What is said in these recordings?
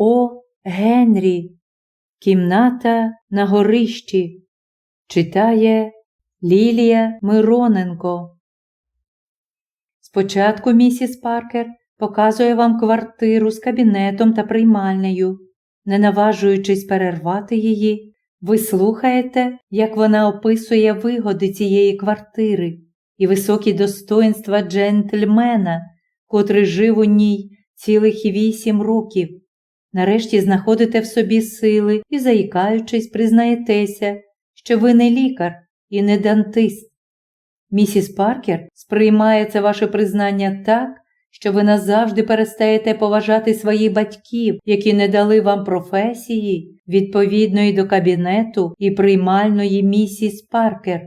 О. Генрі. Кімната на горищі. Читає Лілія Мироненко. Спочатку місіс Паркер показує вам квартиру з кабінетом та приймальнею. Не наважуючись перервати її, ви слухаєте, як вона описує вигоди цієї квартири і високі достоинства джентльмена, котрий жив у ній цілих вісім років. Нарешті знаходите в собі сили і, заїкаючись, признаєтеся, що ви не лікар і не дантист. Місіс Паркер сприймає це ваше признання так, що ви назавжди перестаєте поважати своїх батьків, які не дали вам професії, відповідної до кабінету і приймальної місіс Паркер.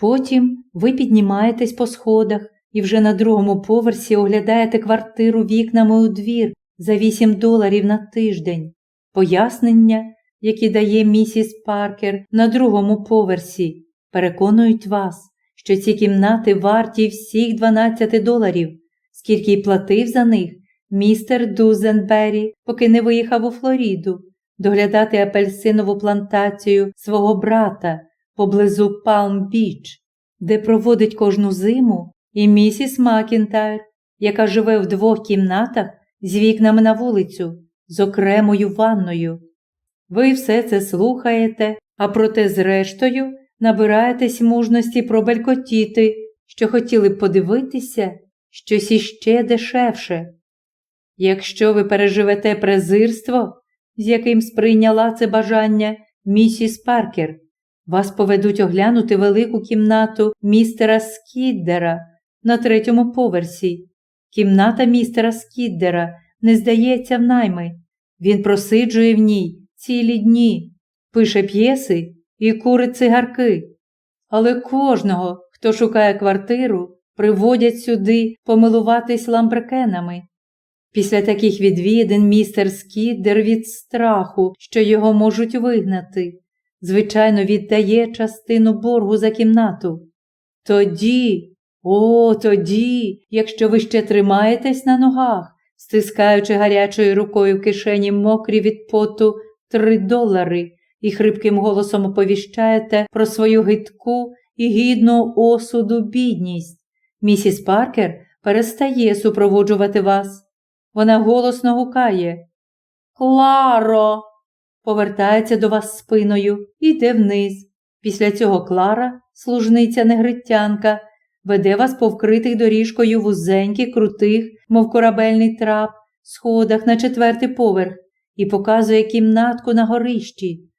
Потім ви піднімаєтесь по сходах і вже на другому поверсі оглядаєте квартиру вікнами у двір за 8 доларів на тиждень. Пояснення, які дає місіс Паркер на другому поверсі, переконують вас, що ці кімнати варті всіх 12 доларів, скільки й платив за них містер Дузенбері, поки не виїхав у Флоріду, доглядати апельсинову плантацію свого брата поблизу Палм-Біч, де проводить кожну зиму і місіс Макінтайр, яка живе в двох кімнатах з вікнами на вулицю, з окремою ванною. Ви все це слухаєте, а проте, зрештою, набираєтесь мужності пробелькотіти, що хотіли б подивитися щось іще дешевше. Якщо ви переживете презирство, з яким сприйняла це бажання місіс Паркер, вас поведуть оглянути велику кімнату містера Скіддера на третьому поверсі. Кімната містера Скіддера не здається в найми. Він просиджує в ній цілі дні, пише п'єси і курить цигарки. Але кожного, хто шукає квартиру, приводять сюди помилуватись ламбрекенами. Після таких відвідин містер Скіддер від страху, що його можуть вигнати, звичайно, віддає частину боргу за кімнату. Тоді, о, тоді, якщо ви ще тримаєтесь на ногах, стискаючи гарячою рукою в кишені мокрі від поту три долари і хрипким голосом оповіщаєте про свою гидку і гідну осуду бідність. Місіс Паркер перестає супроводжувати вас. Вона голосно гукає. Кларо! повертається до вас спиною і йде вниз. Після цього Клара, служниця негритянка, веде вас по вкритих доріжкою вузеньких, крутих, мов корабельний трап, сходах на четвертий поверх і показує кімнатку на горищі.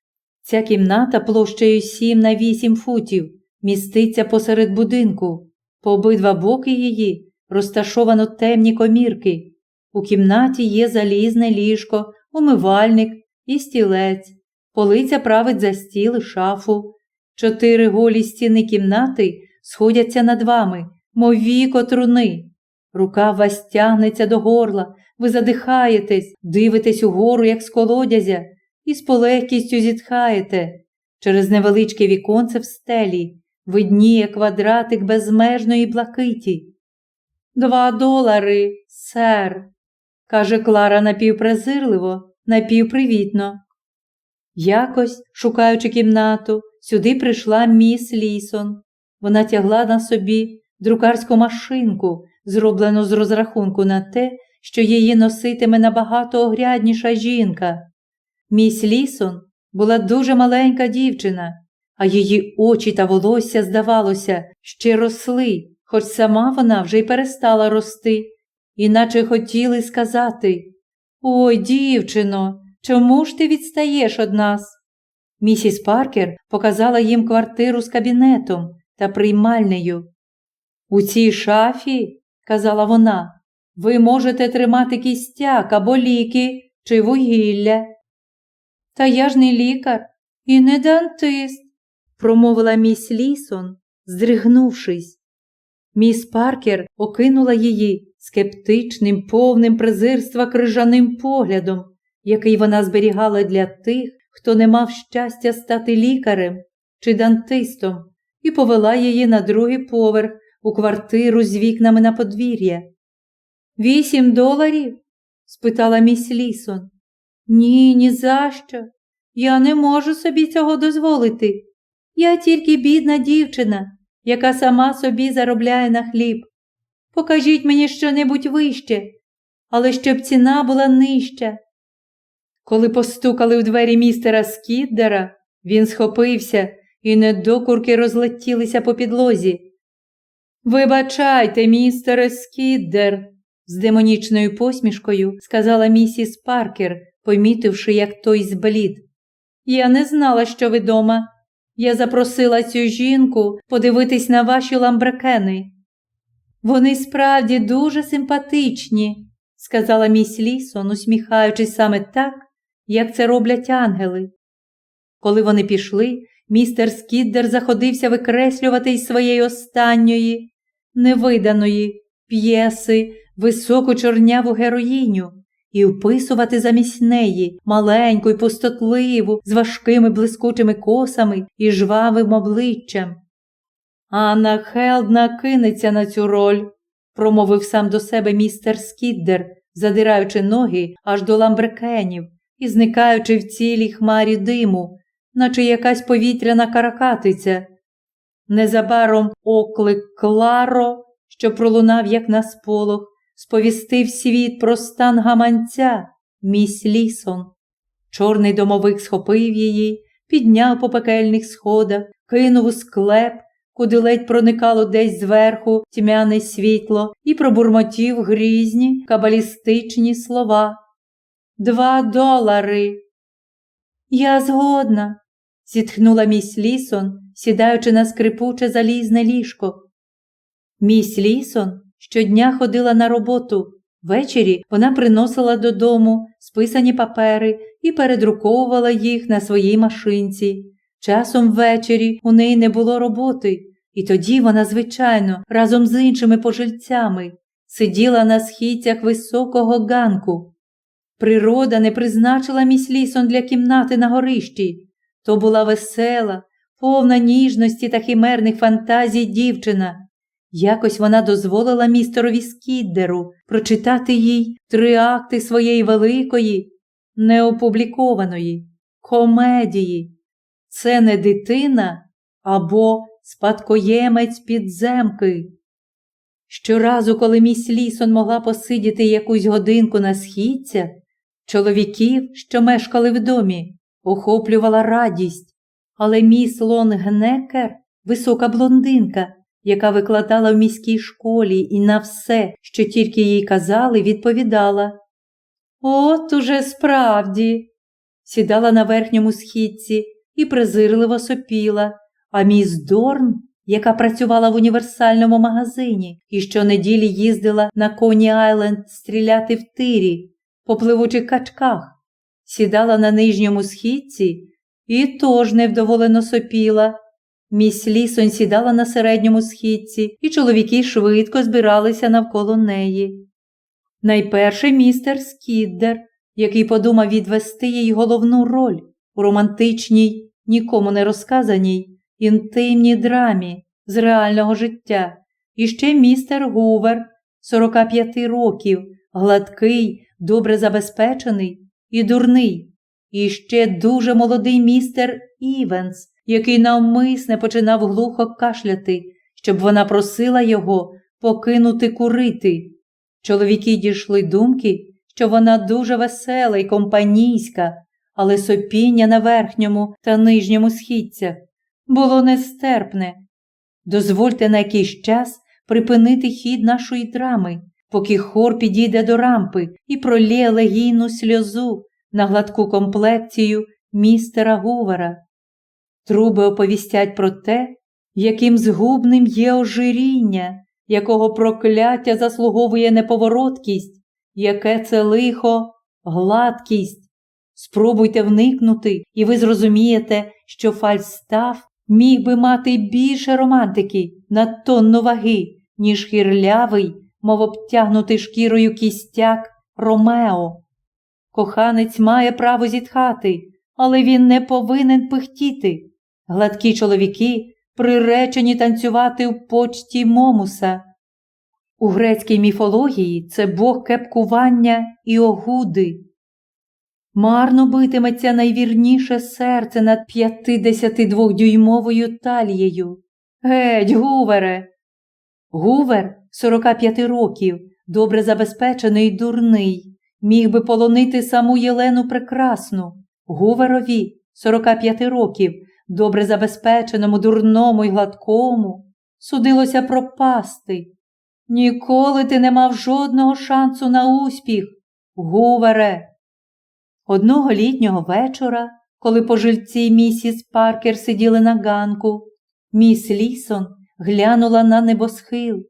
Ця кімната площею 7 на 8 футів, міститься посеред будинку. По обидва боки її розташовано темні комірки. У кімнаті є залізне ліжко, умивальник і стілець. Полиця править за стіл шафу. Чотири голі стіни кімнати сходяться над вами, мов віко труни. Рука вас тягнеться до горла, ви задихаєтесь, дивитесь угору, як з колодязя, і з полегкістю зітхаєте. Через невеличке віконце в стелі видніє квадратик безмежної блакиті. Два долари, сер, каже Клара напівпрезирливо, напівпривітно. Якось, шукаючи кімнату, сюди прийшла міс Лісон. Вона тягла на собі друкарську машинку, зроблену з розрахунку на те, що її носитиме набагато огрядніша жінка. Міс Лісон була дуже маленька дівчина, а її очі та волосся, здавалося, ще росли, хоч сама вона вже й перестала рости, іначе хотіли сказати Ой, дівчино, чому ж ти відстаєш од нас? Місіс Паркер показала їм квартиру з кабінетом та приймальнею. У цій шафі, казала вона, ви можете тримати кістяк або ліки чи вугілля. Та я ж не лікар і не дантист, промовила міс Лісон, здригнувшись. Міс Паркер окинула її скептичним, повним презирства крижаним поглядом, який вона зберігала для тих, хто не мав щастя стати лікарем чи дантистом, і повела її на другий поверх у квартиру з вікнами на подвір'я. Вісім доларів? спитала міс Лісон. Ні, ні за що. Я не можу собі цього дозволити. Я тільки бідна дівчина, яка сама собі заробляє на хліб. Покажіть мені щонебудь вище, але щоб ціна була нижча. Коли постукали в двері містера Скіддера, він схопився, і недокурки розлетілися по підлозі. Вибачайте, містере Скіддер, з демонічною посмішкою сказала місіс Паркер, помітивши, як той зблід. Я не знала, що ви дома. Я запросила цю жінку подивитись на ваші ламбрекени. Вони справді дуже симпатичні, сказала міс Лісон, усміхаючись саме так, як це роблять ангели. Коли вони пішли, містер Скіддер заходився викреслювати із своєї останньої, невиданої п'єси високу чорняву героїню і вписувати замість неї маленьку й пустотливу, з важкими блискучими косами і жвавим обличчям. Анна Хелдна кинеться на цю роль, промовив сам до себе містер Скіддер, задираючи ноги аж до ламбрекенів і зникаючи в цілій хмарі диму, наче якась повітряна каракатиця. Незабаром оклик Кларо, що пролунав, як на сполох, сповістив світ про стан гаманця, міс Лісон. Чорний домовик схопив її, підняв по пекельних сходах, кинув у склеп, куди ледь проникало десь зверху тьмяне світло, і пробурмотів грізні кабалістичні слова. Два долари. Я згодна, зітхнула міс Лісон, сідаючи на скрипуче залізне ліжко. Міс Лісон щодня ходила на роботу. Ввечері вона приносила додому списані папери і передруковувала їх на своїй машинці. Часом ввечері у неї не було роботи, і тоді вона, звичайно, разом з іншими пожильцями сиділа на східцях високого ганку. Природа не призначила міс Лісон для кімнати на горищі. То була весела, повна ніжності та химерних фантазій дівчина. Якось вона дозволила містерові Скіддеру прочитати їй три акти своєї великої, неопублікованої комедії. Це не дитина або спадкоємець підземки. Щоразу, коли міс Лісон могла посидіти якусь годинку на східцях, чоловіків, що мешкали в домі, охоплювала радість, але міс Лонгнекер, висока блондинка, яка викладала в міській школі і на все, що тільки їй казали, відповідала. От уже справді. Сідала на верхньому східці і презирливо сопіла, а міс Дорн, яка працювала в універсальному магазині і щонеділі їздила на Коні Айленд стріляти в тирі по пливучих качках, сідала на нижньому східці і тож невдоволено сопіла. Міс Лісон сідала на середньому східці, і чоловіки швидко збиралися навколо неї. Найперше містер Скіддер, який подумав відвести їй головну роль у романтичній, нікому не розказаній, інтимній драмі з реального життя, і ще містер Гувер, 45 років, гладкий, добре забезпечений і дурний, і ще дуже молодий містер Івенс, який навмисне починав глухо кашляти, щоб вона просила його покинути курити. Чоловіки дійшли думки, що вона дуже весела й компанійська, але сопіння на верхньому та нижньому східцях було нестерпне. Дозвольте на якийсь час припинити хід нашої драми, поки хор підійде до рампи і пролє легійну сльозу на гладку комплекцію містера Гувера. Труби оповістять про те, яким згубним є ожиріння, якого прокляття заслуговує неповороткість, яке це лихо, гладкість. Спробуйте вникнути, і ви зрозумієте, що Фальстаф міг би мати більше романтики на тонну ваги, ніж хірлявий, мов обтягнутий шкірою кістяк Ромео. Коханець має право зітхати, але він не повинен пихтіти. Гладкі чоловіки приречені танцювати в почті Момуса. У грецькій міфології це бог кепкування і огуди. Марно битиметься найвірніше серце над 52-дюймовою талією. Геть, Гувере. Гувер 45 років, добре забезпечений дурний, міг би полонити саму Єлену Прекрасну. Гуверові 45 років, добре забезпеченому, дурному й гладкому, судилося пропасти. Ніколи ти не мав жодного шансу на успіх, Гувере. Одного літнього вечора, коли пожильці місіс Паркер сиділи на ганку, міс Лісон глянула на небосхил,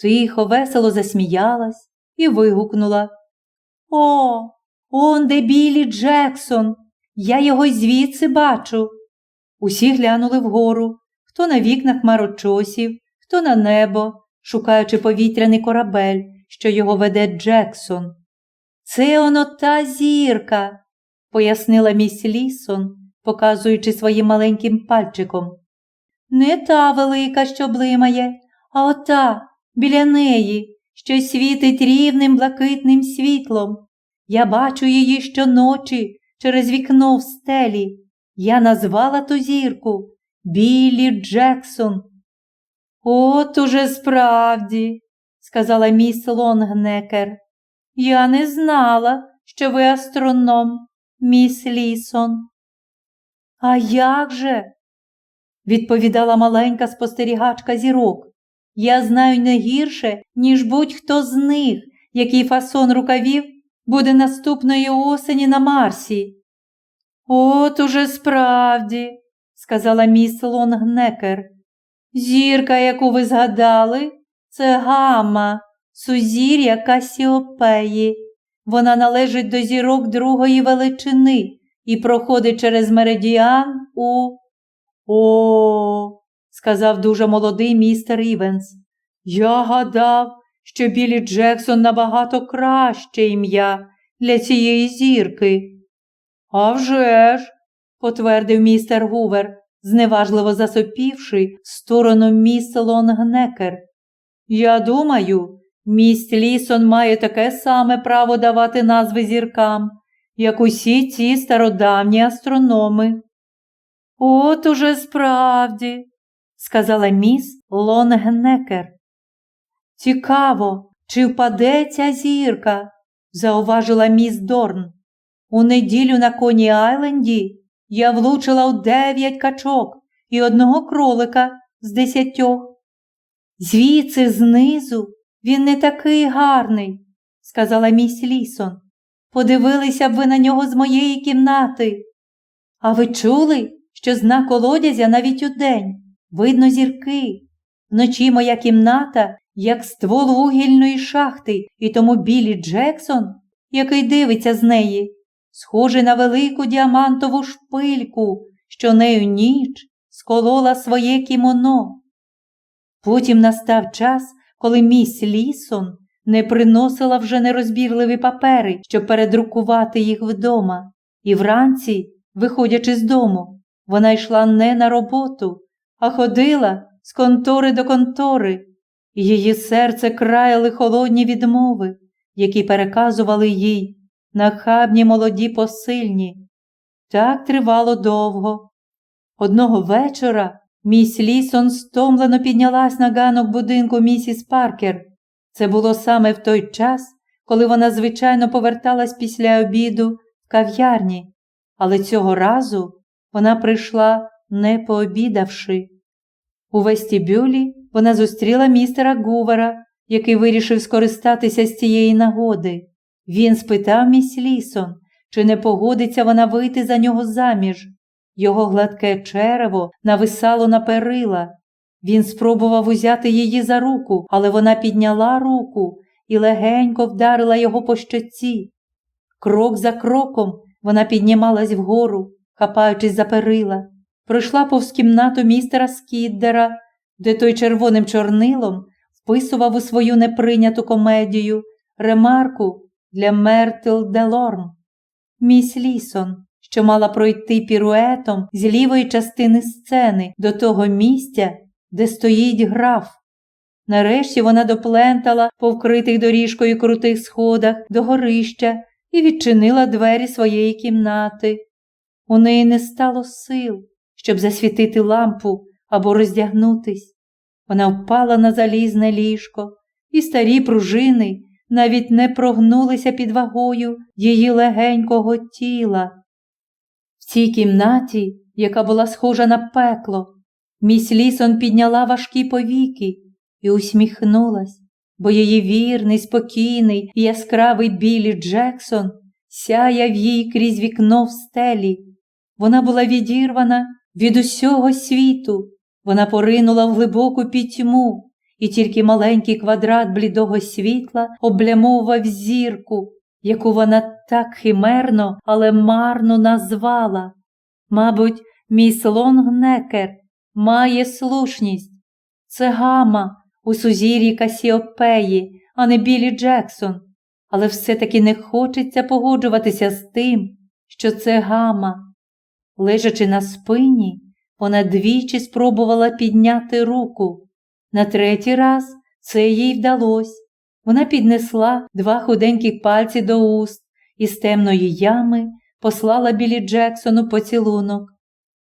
тихо, весело засміялась і вигукнула О, он де Білі Джексон. Я його й звідси бачу. Усі глянули вгору, хто на вікнах хмарочосів, хто на небо, шукаючи повітряний корабель, що його веде Джексон. Це оно та зірка, пояснила міс Лісон, показуючи своїм маленьким пальчиком. Не та велика, що блимає, а ота біля неї, що світить рівним блакитним світлом. Я бачу її щоночі через вікно в стелі. Я назвала ту зірку Біллі Джексон. От уже справді, сказала міс Лонгнекер. Я не знала, що ви астроном, міс Лісон. А як же? відповідала маленька спостерігачка зірок. Я знаю не гірше, ніж будь-хто з них, який фасон рукавів буде наступної осені на Марсі. От уже справді, сказала міс Лонгнекер. Зірка, яку ви згадали, це гамма, сузір'я Касіопеї. Вона належить до зірок другої величини і проходить через меридіан у. О, сказав дуже молодий містер Івенс. Я гадав, що Білі Джексон набагато краще ім'я для цієї зірки. «А вже ж», – потвердив містер Гувер, зневажливо засопівши сторону міс Лонгнекер. Я думаю, міс Лісон має таке саме право давати назви зіркам, як усі ці стародавні астрономи. От уже справді, сказала міс Лонгнекер. Цікаво, чи впаде ця зірка, зауважила міс Дорн. У неділю на Коні Айленді я влучила у дев'ять качок і одного кролика з десятьох. Звідси знизу він не такий гарний, сказала міс Лісон. Подивилися б ви на нього з моєї кімнати. А ви чули, що зна колодязя навіть удень видно зірки. Вночі моя кімната, як ствол вугільної шахти, і тому Білі Джексон, який дивиться з неї, схожий на велику діамантову шпильку, що нею ніч сколола своє кімоно. Потім настав час, коли міс Лісон не приносила вже нерозбірливі папери, щоб передрукувати їх вдома, і вранці, виходячи з дому, вона йшла не на роботу, а ходила з контори до контори, її серце краяли холодні відмови, які переказували їй нахабні молоді посильні. Так тривало довго. Одного вечора міс Лісон стомлено піднялась на ганок будинку місіс Паркер. Це було саме в той час, коли вона, звичайно, поверталась після обіду в кав'ярні, але цього разу вона прийшла, не пообідавши. У вестибюлі вона зустріла містера Гувера, який вирішив скористатися з цієї нагоди. Він спитав міс Лісон, чи не погодиться вона вийти за нього заміж. Його гладке черево нависало на перила. Він спробував узяти її за руку, але вона підняла руку і легенько вдарила його по щоці. Крок за кроком вона піднімалась вгору, хапаючись за перила, пройшла повз кімнату містера Скіддера, де той червоним чорнилом вписував у свою неприйняту комедію ремарку для Мертл Делорм. Міс Лісон, що мала пройти піруетом з лівої частини сцени до того місця, де стоїть граф. Нарешті вона доплентала по вкритих доріжкою крутих сходах до горища і відчинила двері своєї кімнати. У неї не стало сил, щоб засвітити лампу або роздягнутись. Вона впала на залізне ліжко, і старі пружини навіть не прогнулися під вагою її легенького тіла. В цій кімнаті, яка була схожа на пекло, міс Лісон підняла важкі повіки і усміхнулась, бо її вірний, спокійний і яскравий білі Джексон сяяв їй крізь вікно в стелі. Вона була відірвана від усього світу, вона поринула в глибоку пітьму, і тільки маленький квадрат блідого світла облямовував зірку, яку вона так химерно, але марно назвала. Мабуть, міс Лонгнекер має слушність. Це гама у сузір'ї Касіопеї, а не Білі Джексон, але все-таки не хочеться погоджуватися з тим, що це гама. Лежачи на спині, вона двічі спробувала підняти руку. На третій раз це їй вдалося. Вона піднесла два худеньких пальці до уст і з темної ями послала білі Джексону поцілунок.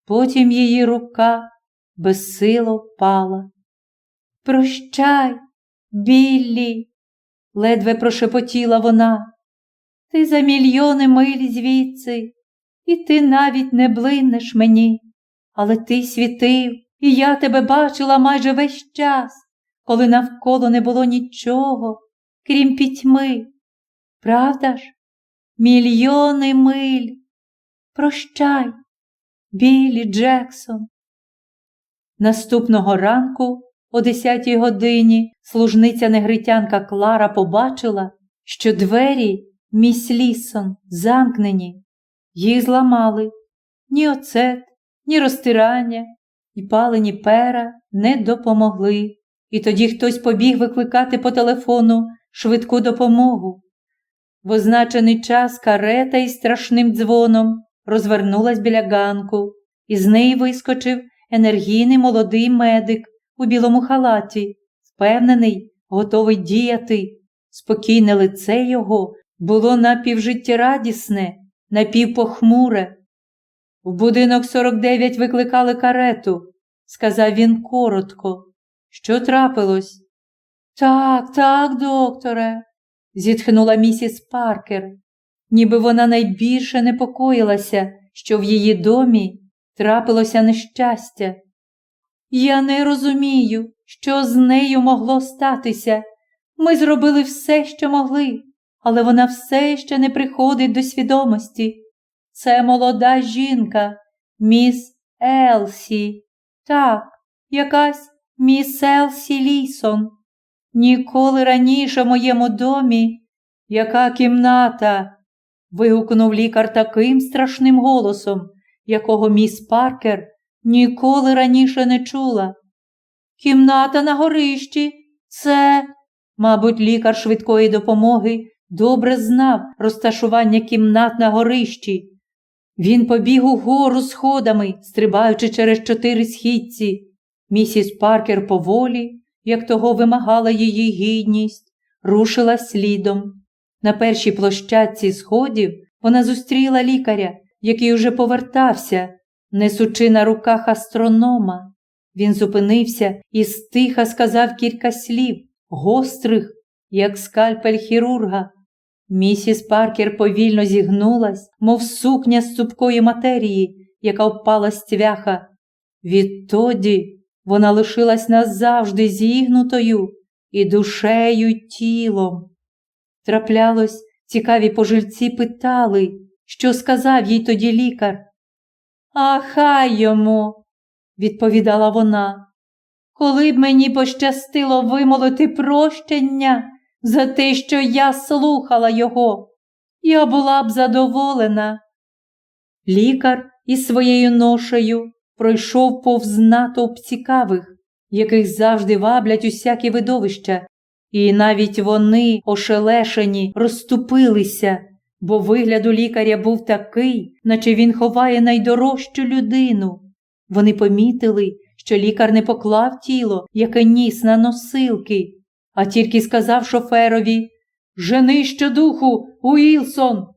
Потім її рука безсило впала. Прощай, Біллі, ледве прошепотіла вона. Ти за мільйони миль звідси, і ти навіть не блимнеш мені, але ти світив, і я тебе бачила майже весь час, коли навколо не було нічого, крім пітьми. Правда ж? Мільйони миль. Прощай, Білі Джексон. Наступного ранку, о десятій годині, служниця негритянка Клара побачила, що двері міс Лісон замкнені, їх зламали. Ні оцет, ні розтирання, і палені пера не допомогли. І тоді хтось побіг викликати по телефону швидку допомогу. В означений час карета із страшним дзвоном розвернулась біля ганку, і з неї вискочив енергійний молодий медик у білому халаті, впевнений, готовий діяти. Спокійне лице його було напівжиттєрадісне, напівпохмуре. В будинок 49 викликали карету, сказав він коротко. Що трапилось? Так, так, докторе, зітхнула місіс Паркер, ніби вона найбільше непокоїлася, що в її домі трапилося нещастя. Я не розумію, що з нею могло статися. Ми зробили все, що могли, але вона все ще не приходить до свідомості. Це молода жінка, міс Елсі. Так, якась міс Елсі Лісон. Ніколи раніше в моєму домі. Яка кімната? вигукнув лікар таким страшним голосом, якого міс Паркер ніколи раніше не чула. Кімната на горищі, це, мабуть, лікар швидкої допомоги добре знав розташування кімнат на горищі. Він побіг угору сходами, стрибаючи через чотири східці. Місіс Паркер поволі, як того вимагала її гідність, рушила слідом. На першій площадці сходів вона зустріла лікаря, який уже повертався, несучи на руках астронома. Він зупинився і стиха сказав кілька слів, гострих, як скальпель хірурга. Місіс Паркер повільно зігнулась, мов сукня з цупкої матерії, яка впала з цвяха. Відтоді вона лишилась назавжди зігнутою і душею й тілом. Траплялось, цікаві пожильці питали, що сказав їй тоді лікар. А хай йому, відповідала вона, коли б мені пощастило вимолити прощення за те, що я слухала його, я була б задоволена. Лікар із своєю ношею пройшов повз натовп цікавих, яких завжди ваблять усякі видовища, і навіть вони, ошелешені, розступилися, бо вигляд лікаря був такий, наче він ховає найдорожчу людину. Вони помітили, що лікар не поклав тіло, яке ніс на носилки, а тільки сказав шоферові Жени щодуху, Уілсон,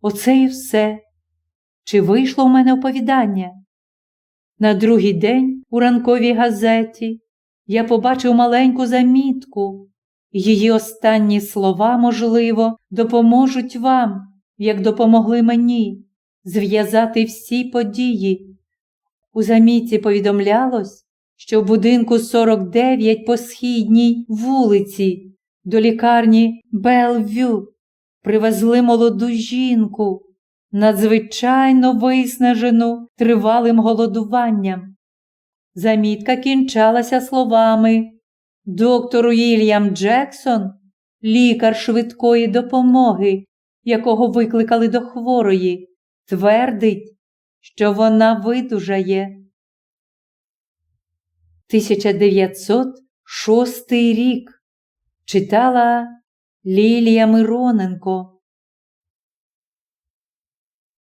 Оце і все. Чи вийшло в мене оповідання? На другий день у ранковій газеті я побачив маленьку замітку. Її останні слова, можливо, допоможуть вам, як допомогли мені, зв'язати всі події. У замітці повідомлялось, що в будинку 49 по східній вулиці до лікарні Белвю привезли молоду жінку, надзвичайно виснажену тривалим голодуванням. Замітка кінчалася словами Доктор Уільям Джексон, лікар швидкої допомоги, якого викликали до хворої, твердить, що вона видужає. 1906 рік. Читала Лілія Мироненко